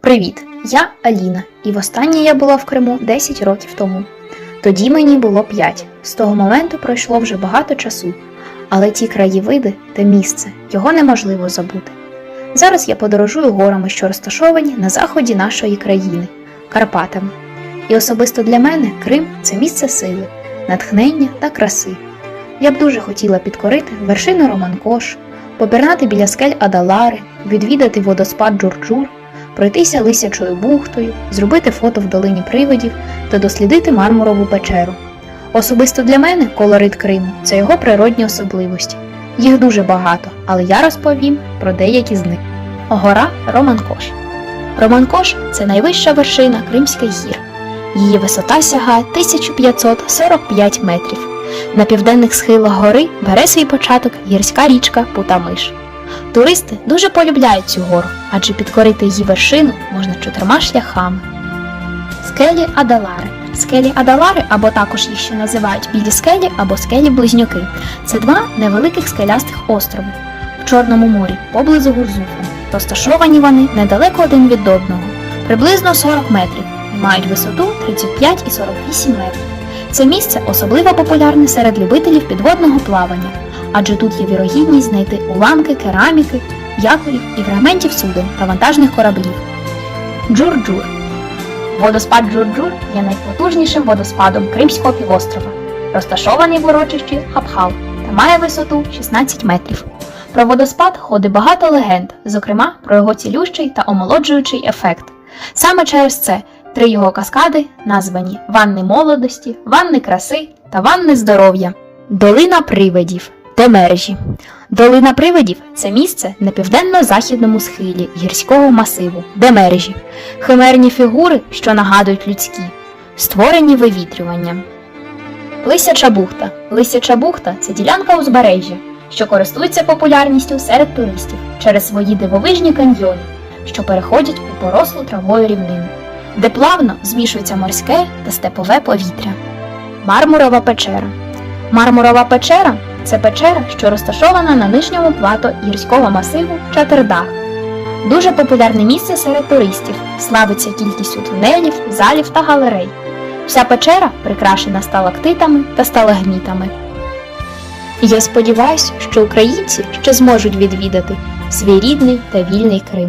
Привіт! Я Аліна, і востаннє я була в Криму 10 років тому. Тоді мені було 5. З того моменту пройшло вже багато часу, але ті краєвиди те місце, його неможливо забути. Зараз я подорожую горами, що розташовані на заході нашої країни Карпатами. І особисто для мене Крим це місце сили, натхнення та краси. Я б дуже хотіла підкорити вершину Романкош, попірнати біля скель Адалари, відвідати водоспад Джурджур, пройтися лисячою бухтою, зробити фото в долині привидів та дослідити мармурову печеру. Особисто для мене колорит Криму це його природні особливості. Їх дуже багато, але я розповім про деякі з них. Гора Романкош. Романкош це найвища вершина Кримських гір. Її висота сягає 1545 метрів. На південних схилах гори бере свій початок гірська річка Путамиш. Туристи дуже полюбляють цю гору, адже підкорити її вершину можна чотирма шляхами. Скелі Адалари. Скелі Адалари, або також їх ще називають білі скелі або скелі-близнюки. Це два невеликих скелястих острови в Чорному морі поблизу Гурзуфу. Розташовані вони недалеко один від одного, приблизно 40 метрів, і мають висоту 35 і 48 метрів. Це місце особливо популярне серед любителів підводного плавання, адже тут є вірогідність знайти уламки, кераміки, якорів і фрагментів суден та вантажних кораблів. Джур-Джур Водоспад Джур-Джур є найпотужнішим водоспадом Кримського півострова, розташований в урочищі Хабхал та має висоту 16 метрів. Про водоспад ходить багато легенд, зокрема про його цілющий та омолоджуючий ефект. Саме через це три його каскади названі Ванни молодості, Ванни краси та Ванни здоров'я. Долина привидів Демержі. Долина привидів це місце на південно-західному схилі гірського масиву Демержі. Химерні фігури, що нагадують людські, створені вивітрюванням. Лисяча бухта. Лисяча бухта це ділянка узбережжя, що користується популярністю серед туристів через свої дивовижні каньйони, що переходять у порослу травою рівнину, де плавно змішується морське та степове повітря. Мармурова печера. Мармурова печера це печера, що розташована на нижньому плато гірського масиву Чатердах. Дуже популярне місце серед туристів, славиться кількістю тунелів, залів та галерей. Вся печера прикрашена сталактитами та сталагмітами. Я сподіваюся, що українці ще зможуть відвідати свій рідний та вільний Крим.